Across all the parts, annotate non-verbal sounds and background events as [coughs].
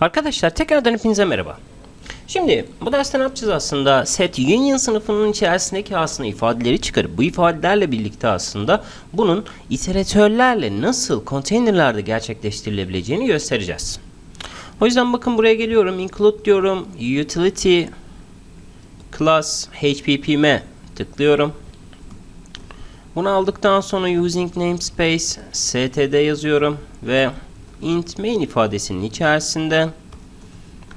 Arkadaşlar tekrardan hepinize merhaba. Şimdi bu derste ne yapacağız aslında? Set Union sınıfının içerisindeki aslında ifadeleri çıkarıp bu ifadelerle birlikte aslında bunun iteratörlerle nasıl konteynerlerde gerçekleştirilebileceğini göstereceğiz. O yüzden bakın buraya geliyorum. Include diyorum. Utility class HPP'me tıklıyorum. Bunu aldıktan sonra using namespace std yazıyorum ve int main ifadesinin içerisinde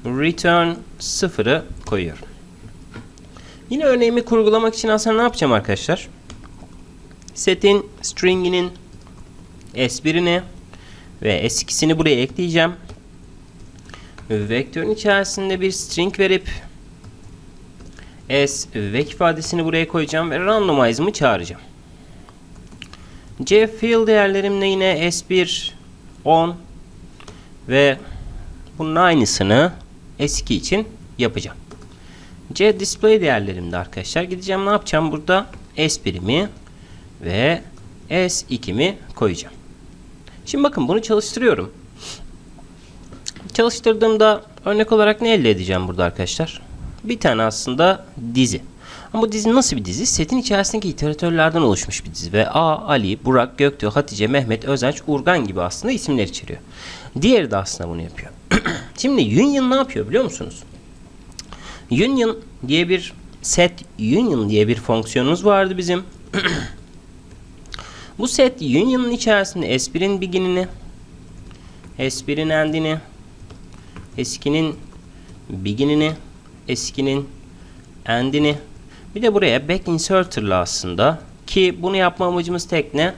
return sıfırı koyuyorum. Yine örneğimi kurgulamak için aslında ne yapacağım arkadaşlar? Set'in string'inin s1'ini ve s2'sini buraya ekleyeceğim. Vektörün içerisinde bir string verip s vec ifadesini buraya koyacağım ve randomize'ımı çağıracağım. C field değerlerimle yine S1 10 ve bunun aynısını S2 için yapacağım. C display değerlerimde arkadaşlar gideceğim ne yapacağım burada S1'imi ve S2'mi koyacağım. Şimdi bakın bunu çalıştırıyorum. Çalıştırdığımda örnek olarak ne elde edeceğim burada arkadaşlar? Bir tane aslında dizi. Ama bu dizi nasıl bir dizi? Setin içerisindeki iteratörlerden oluşmuş bir dizi ve A, Ali, Burak, Göktuğ, Hatice, Mehmet, Özenç, Urgan gibi aslında isimler içeriyor. Diğeri de aslında bunu yapıyor. [clears throat] Şimdi Union ne yapıyor biliyor musunuz? Union diye bir set union diye bir fonksiyonumuz vardı bizim. [clears throat] bu set union'ın içerisinde S1'in begin'ini, S1'in end'ini, S2'nin begin'ini, S2'nin end'ini bir de buraya back inserter'la aslında ki bunu yapma amacımız tek ne?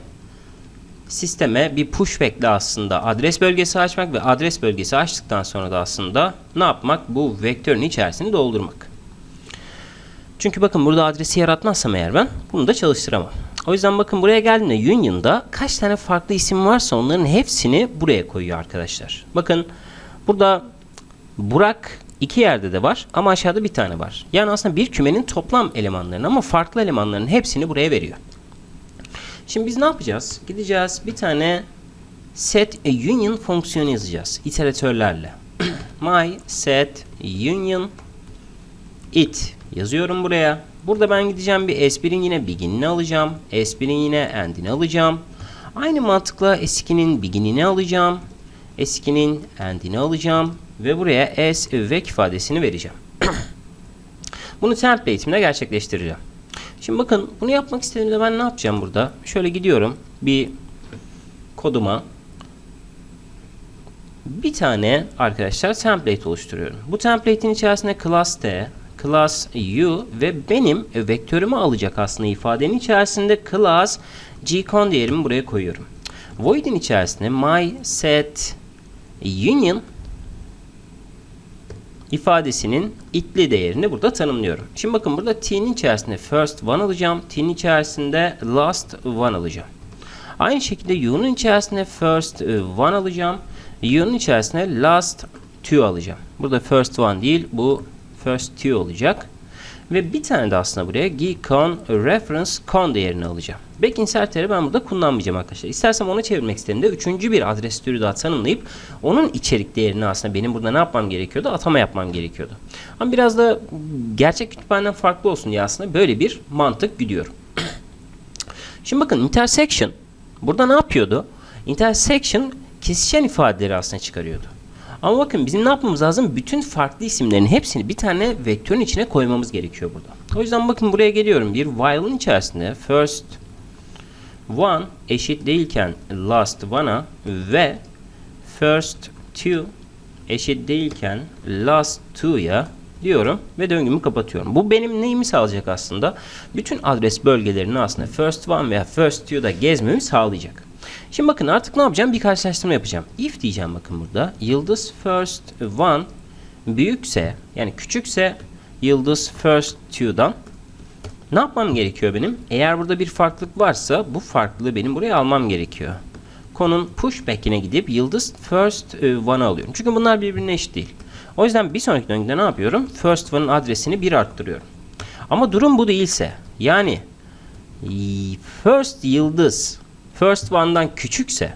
Sisteme bir pushback'le aslında adres bölgesi açmak ve adres bölgesi açtıktan sonra da aslında ne yapmak? Bu vektörün içerisini doldurmak. Çünkü bakın burada adresi yaratmazsam eğer ben bunu da çalıştıramam. O yüzden bakın buraya geldiğimde Union'da kaç tane farklı isim varsa onların hepsini buraya koyuyor arkadaşlar. Bakın burada Burak iki yerde de var ama aşağıda bir tane var. Yani aslında bir kümenin toplam elemanlarını ama farklı elemanların hepsini buraya veriyor. Şimdi biz ne yapacağız? Gideceğiz bir tane set union fonksiyonu yazacağız iteratörlerle. [clears throat] My set union it yazıyorum buraya. Burada ben gideceğim bir S1'in yine begin'ini alacağım. S1'in yine end'ini alacağım. Aynı mantıkla S2'nin begin'ini alacağım. S2'nin end'ini alacağım ve buraya s vec ifadesini vereceğim. [clears throat] bunu template'imle gerçekleştireceğim. Şimdi bakın bunu yapmak istediğimde ben ne yapacağım burada? Şöyle gidiyorum bir koduma bir tane arkadaşlar template oluşturuyorum. Bu template'in içerisinde class t, class u ve benim vektörümü alacak aslında ifadenin içerisinde class gcon değerimi buraya koyuyorum. Void'in içerisinde my set union ifadesinin itli değerini burada tanımlıyorum. Şimdi bakın burada t'nin içerisinde first one alacağım. T'nin içerisinde last one alacağım. Aynı şekilde u'nun içerisinde first one alacağım. U'nun içerisinde last two alacağım. Burada first one değil bu first two olacak. Ve bir tane de aslında buraya gcon reference con değerini alacağım. Back insert'leri ben burada kullanmayacağım arkadaşlar. İstersem onu çevirmek istediğimde üçüncü bir adres türü daha tanımlayıp onun içerik değerini aslında benim burada ne yapmam gerekiyordu? Atama yapmam gerekiyordu. Ama biraz da gerçek kütüphaneden farklı olsun diye aslında böyle bir mantık gidiyorum. [clears throat] Şimdi bakın intersection burada ne yapıyordu? Intersection kesişen ifadeleri aslında çıkarıyordu. Ama bakın bizim ne yapmamız lazım? Bütün farklı isimlerin hepsini bir tane vektörün içine koymamız gerekiyor burada. O yüzden bakın buraya geliyorum. Bir while'ın içerisinde first one eşit değilken last one'a ve first two eşit değilken last two'ya diyorum ve döngümü kapatıyorum. Bu benim neyimi sağlayacak aslında? Bütün adres bölgelerini aslında first one veya first two'da gezmemi sağlayacak. Şimdi bakın artık ne yapacağım? Bir karşılaştırma yapacağım. If diyeceğim bakın burada. Yıldız first one büyükse yani küçükse yıldız first two'dan ne yapmam gerekiyor benim? Eğer burada bir farklılık varsa bu farklılığı benim buraya almam gerekiyor. Konun pushback'ine gidip yıldız first one'ı alıyorum. Çünkü bunlar birbirine eşit değil. O yüzden bir sonraki döngüde ne yapıyorum? First one'ın adresini bir arttırıyorum. Ama durum bu değilse yani first yıldız first one'dan küçükse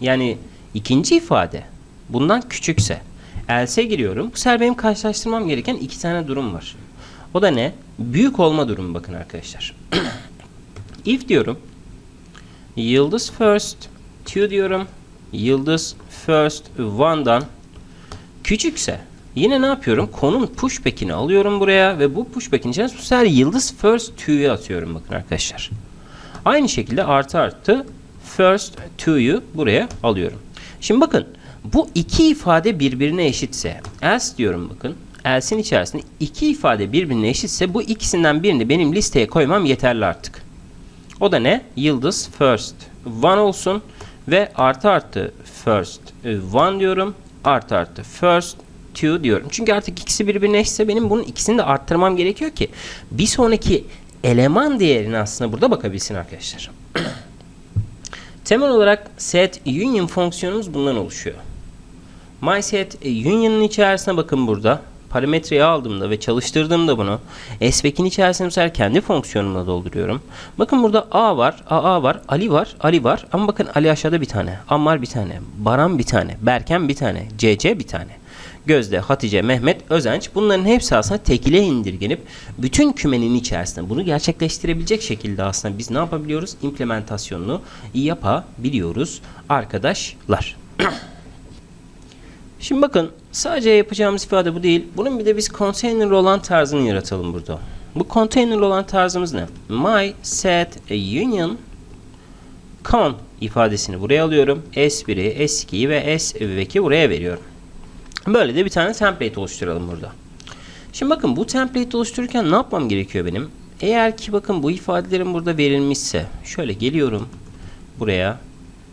yani ikinci ifade bundan küçükse Else'e giriyorum. Bu sefer benim karşılaştırmam gereken iki tane durum var. O da ne? Büyük olma durumu bakın arkadaşlar. [clears throat] If diyorum. Yıldız first two diyorum. Yıldız first one'dan küçükse yine ne yapıyorum? Konum pushback'ini alıyorum buraya ve bu pushback'in içine bu sefer yıldız first two'yu atıyorum bakın arkadaşlar. Aynı şekilde artı artı first two'yu buraya alıyorum. Şimdi bakın bu iki ifade birbirine eşitse else diyorum bakın. Else'in içerisinde iki ifade birbirine eşitse bu ikisinden birini benim listeye koymam yeterli artık. O da ne? Yıldız first one olsun ve artı artı first one diyorum. Artı artı first two diyorum. Çünkü artık ikisi birbirine eşitse benim bunun ikisini de arttırmam gerekiyor ki bir sonraki eleman değerine aslında burada bakabilsin arkadaşlar. [clears throat] Temel olarak set union fonksiyonumuz bundan oluşuyor. MySet union'ın içerisine bakın burada. Parametreyi aldığımda ve çalıştırdığımda bunu SVEC'in içerisine bu sefer kendi fonksiyonumla dolduruyorum. Bakın burada A var, AA var, Ali var, Ali var. Ama bakın Ali aşağıda bir tane, Ammar bir tane, Baran bir tane, Berken bir tane, CC bir tane. Gözde, Hatice, Mehmet, Özenç bunların hepsi aslında tekile indirgenip bütün kümenin içerisinde bunu gerçekleştirebilecek şekilde aslında biz ne yapabiliyoruz? İmplementasyonunu yapabiliyoruz arkadaşlar. [clears throat] Şimdi bakın sadece yapacağımız ifade bu değil. Bunun bir de biz container olan tarzını yaratalım burada. Bu container olan tarzımız ne? My set union con ifadesini buraya alıyorum. S1'i, S2'yi ve S2'yi buraya veriyorum. Böyle de bir tane template oluşturalım burada. Şimdi bakın bu template oluştururken ne yapmam gerekiyor benim? Eğer ki bakın bu ifadelerim burada verilmişse şöyle geliyorum buraya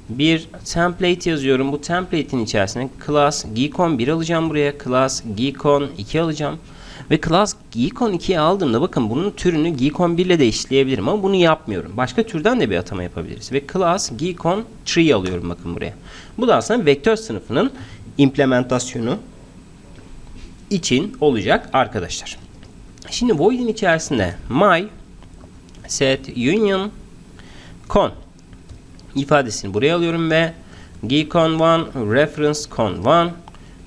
bir template yazıyorum. Bu template'in içerisine class geekon 1 alacağım buraya. Class geekon 2 alacağım. Ve class geekon 2'yi aldığımda bakın bunun türünü geekon 1 ile de eşitleyebilirim ama bunu yapmıyorum. Başka türden de bir atama yapabiliriz. Ve class geekon 3 alıyorum bakın buraya. Bu da aslında vektör sınıfının implementasyonu için olacak arkadaşlar. Şimdi void'in içerisinde my set union con ifadesini buraya alıyorum ve geekon 1 reference con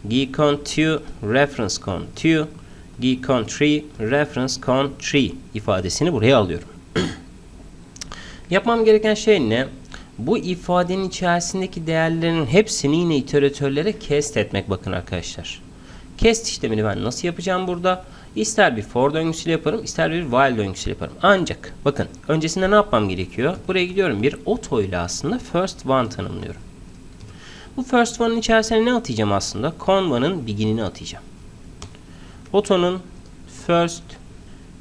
1 geekon 2 reference con 2 geekon 3 reference con 3 ifadesini buraya alıyorum. [clears throat] Yapmam gereken şey ne? Bu ifadenin içerisindeki değerlerin hepsini yine iteratörlere cast etmek bakın arkadaşlar. Cast işlemini ben nasıl yapacağım burada? İster bir for döngüsüyle yaparım, ister bir while döngüsüyle yaparım. Ancak bakın öncesinde ne yapmam gerekiyor? Buraya gidiyorum bir auto ile aslında first one tanımlıyorum. Bu first one'ın içerisine ne atacağım aslında? Con one'ın begin'ini atacağım. Auto'nun first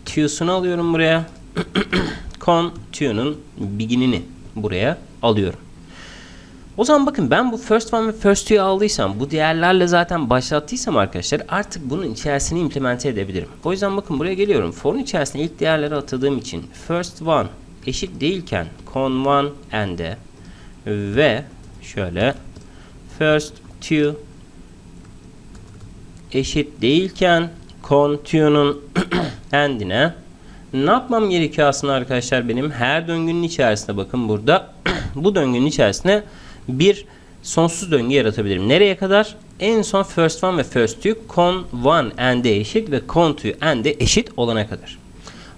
two'sunu alıyorum buraya. [clears throat] Con two'nun begin'ini buraya alıyorum. O zaman bakın ben bu first one ve first two'yu aldıysam, bu değerlerle zaten başlattıysam arkadaşlar artık bunun içerisine implemente edebilirim. O yüzden bakın buraya geliyorum. For'un içerisine ilk değerleri atadığım için first one eşit değilken con one and'e ve şöyle first two eşit değilken con two'nun [clears throat] and'ine ne yapmam gerekiyor aslında arkadaşlar benim her döngünün içerisinde bakın burada bu döngünün içerisine bir sonsuz döngü yaratabilirim. Nereye kadar? En son first one ve first two con one and'e eşit ve con two and'e eşit olana kadar.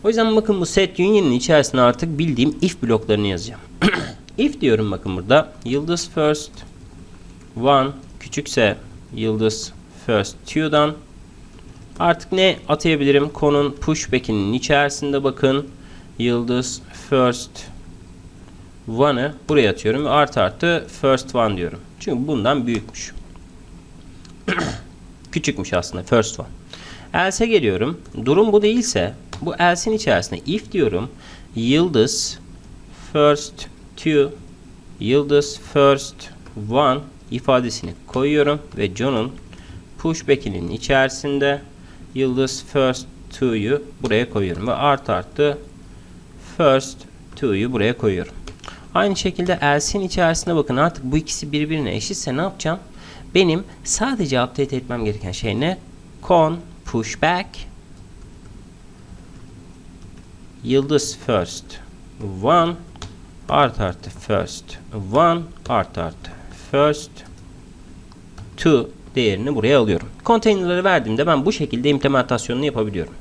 O yüzden bakın bu set union'ın içerisine artık bildiğim if bloklarını yazacağım. [coughs] if diyorum bakın burada. Yıldız first one küçükse yıldız first two'dan artık ne atayabilirim? Konun pushback'inin içerisinde bakın. Yıldız first one'ı buraya atıyorum ve artı artı first one diyorum. Çünkü bundan büyükmüş. [clears throat] Küçükmüş aslında first one. Else'e geliyorum. Durum bu değilse bu else'in içerisine if diyorum. Yıldız first two yıldız first one ifadesini koyuyorum ve John'un pushback'inin içerisinde yıldız first two'yu buraya koyuyorum ve artı artı first two'yu buraya koyuyorum. Aynı şekilde else'in içerisinde bakın artık bu ikisi birbirine eşitse ne yapacağım? Benim sadece update etmem gereken şey ne? Con pushback yıldız first one artı artı first one artı artı first two değerini buraya alıyorum. Konteynerları verdiğimde ben bu şekilde implementasyonunu yapabiliyorum.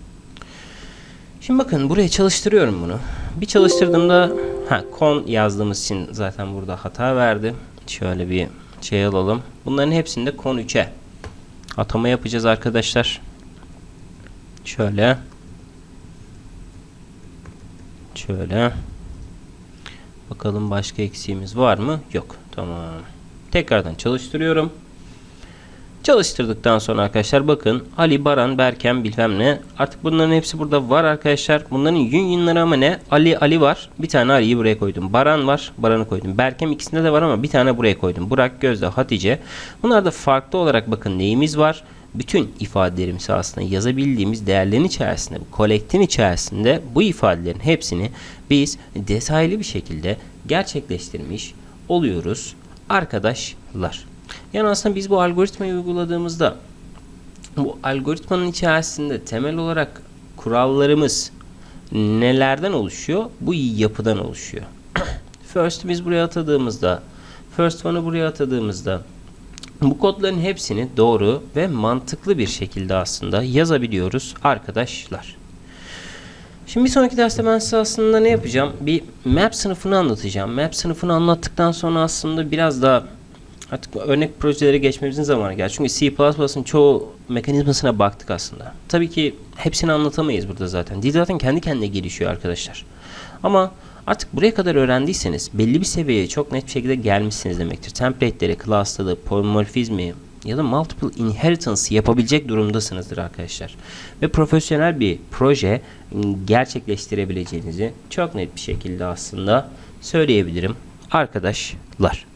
Şimdi bakın buraya çalıştırıyorum bunu. Bir çalıştırdığımda ha con yazdığımız için zaten burada hata verdi. Şöyle bir şey alalım. Bunların hepsini de con 3'e atama yapacağız arkadaşlar. Şöyle. Şöyle. Bakalım başka eksiğimiz var mı? Yok. Tamam. Tekrardan çalıştırıyorum. Çalıştırdıktan sonra arkadaşlar bakın Ali, Baran, Berkem bilmem ne. Artık bunların hepsi burada var arkadaşlar. Bunların unionları ama ne? Ali, Ali var. Bir tane Ali'yi buraya koydum. Baran var. Baran'ı koydum. Berkem ikisinde de var ama bir tane buraya koydum. Burak, Gözde, Hatice. Bunlar da farklı olarak bakın neyimiz var? Bütün ifadelerimizi aslında yazabildiğimiz değerlerin içerisinde, bu kolektin içerisinde bu ifadelerin hepsini biz detaylı bir şekilde gerçekleştirmiş oluyoruz arkadaşlar. Yani aslında biz bu algoritmayı uyguladığımızda bu algoritmanın içerisinde temel olarak kurallarımız nelerden oluşuyor? Bu yapıdan oluşuyor. [coughs] First biz buraya atadığımızda, first one'ı buraya atadığımızda bu kodların hepsini doğru ve mantıklı bir şekilde aslında yazabiliyoruz arkadaşlar. Şimdi bir sonraki derste ben size aslında ne yapacağım? Bir map sınıfını anlatacağım. Map sınıfını anlattıktan sonra aslında biraz daha artık örnek projelere geçmemizin zamanı geldi. Çünkü C++'ın çoğu mekanizmasına baktık aslında. Tabii ki hepsini anlatamayız burada zaten. Dil zaten kendi kendine gelişiyor arkadaşlar. Ama artık buraya kadar öğrendiyseniz belli bir seviyeye çok net bir şekilde gelmişsiniz demektir. Template'leri, class'ları, polymorfizmi ya da multiple inheritance yapabilecek durumdasınızdır arkadaşlar. Ve profesyonel bir proje gerçekleştirebileceğinizi çok net bir şekilde aslında söyleyebilirim arkadaşlar.